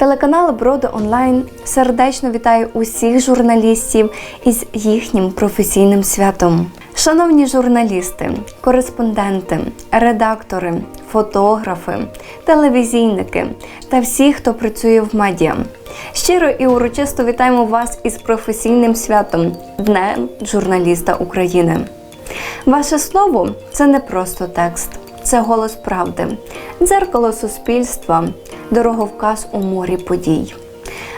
Телеканал Броди Онлайн сердечно вітає усіх журналістів із їхнім професійним святом. Шановні журналісти, кореспонденти, редактори, фотографи, телевізійники та всі, хто працює в медіа. Щиро і урочисто вітаємо вас із професійним святом Днем журналіста України. Ваше слово це не просто текст, це голос правди, дзеркало суспільства, дороговказ у морі подій.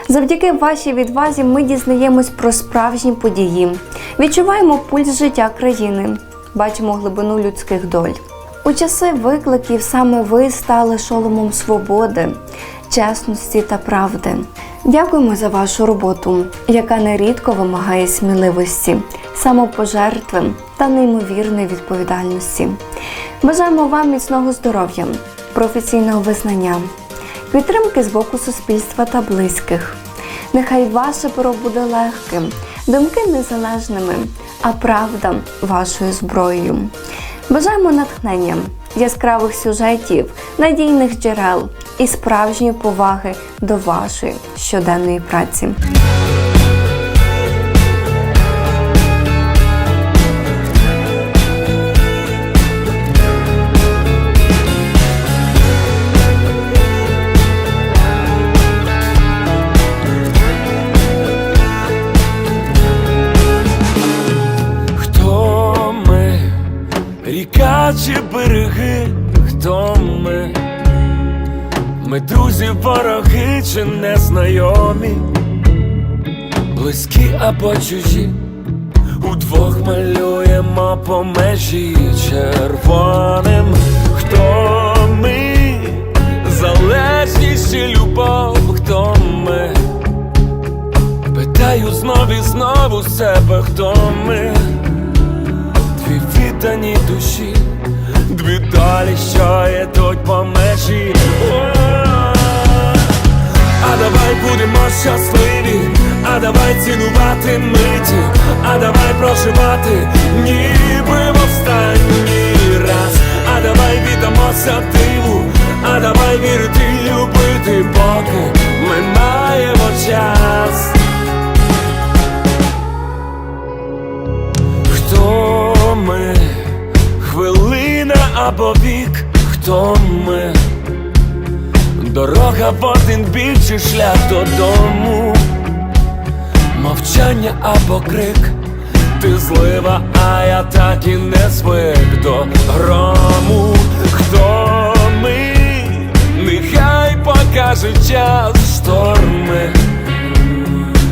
Завдяки вашій відвазі ми дізнаємось про справжні події, відчуваємо пульс життя країни, бачимо глибину людських доль. У часи викликів саме ви стали шоломом свободи, чесності та правди. Дякуємо за вашу роботу, яка нерідко вимагає сміливості, самопожертви та неймовірної відповідальності. Бажаємо вам міцного здоров'я, професійного визнання, підтримки з боку суспільства та близьких. Нехай ваше перо буде легким, думки незалежними, а правда вашою зброєю. Бажаємо натхнення, яскравих сюжетів, надійних джерел і справжньої поваги до вашої щоденної праці. Ріка чи береги, хто ми? Ми друзі, вороги чи незнайомі, близькі або чужі, удвох малюємо по межі червоним. Хто ми, залежність чи любов, хто ми? Питаю знов і знову себе, хто ми Дві душі, дві долі, що йдуть по межі. А давай будемо щасливі, а давай цінувати миті, а давай проживати, ніби в останній раз, а давай віддамося диву, а давай вірити, любити, поки ми маємо час. Або вік, хто ми? Дорога в один бік чи шлях додому, мовчання або крик, ти злива, а я так і не звик до грому. Хто ми? Нехай покаже час шторми,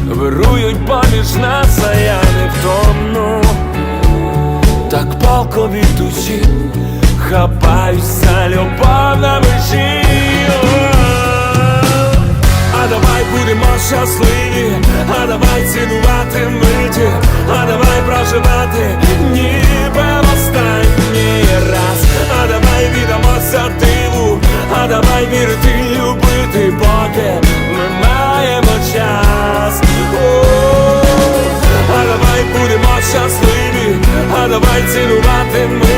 вирують поміж нас, а я не втомну так палко від душі, хапаюся любов на межі. А давай будемо щасливі, а давай цінувати миті, а давай проживати, ніби в останній раз, а давай віддамося диву, а давай вірити, любити, поки ми маємо час. А давай будемо щасливі, а давай цінувати а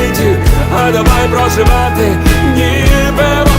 давай проживати, ніби